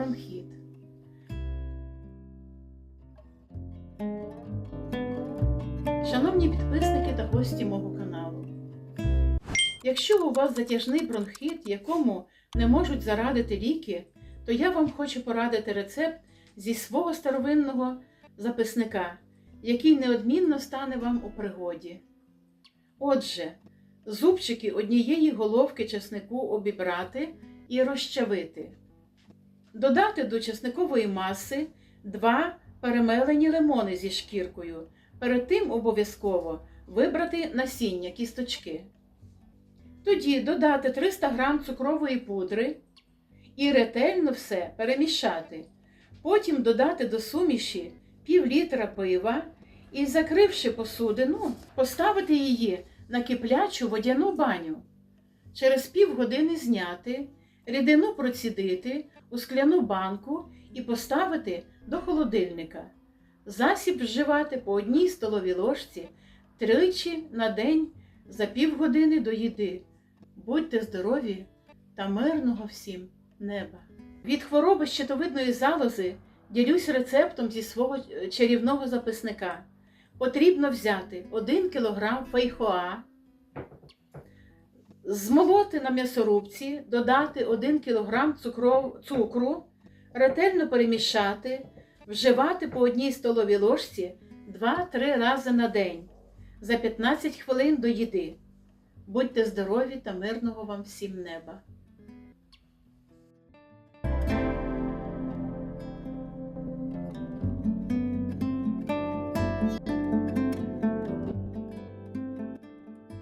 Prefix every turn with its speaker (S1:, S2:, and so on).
S1: бронхіт. Шановні підписники та гості мого каналу. Якщо у вас затяжний бронхіт, якому не можуть зарадити ліки, то я вам хочу порадити рецепт зі свого старовинного записника, який неодмінно стане вам у пригоді. Отже, зубчики однієї головки чеснику обібрати і розчавити. Додати до чесникової маси 2 перемелені лимони зі шкіркою. Перед тим обов'язково вибрати насіння кісточки. Тоді додати 300 г цукрової пудри і ретельно все перемішати. Потім додати до суміші пів літра пива і, закривши посудину, поставити її на киплячу водяну баню. Через півгодини зняти, рідину процідити у скляну банку і поставити до холодильника. Засіб вживати по одній столовій ложці тричі на день за півгодини до їди. Будьте здорові та мирного всім неба! Від хвороби щитовидної залози ділюсь рецептом зі свого чарівного записника. Потрібно взяти 1 кг фейхоа, змолоти на м'ясорубці, додати 1 кг цукру, ретельно перемішати, вживати по одній столовій ложці 2-3 рази на день за 15 хвилин до їди. Будьте здорові та мирного вам всім неба!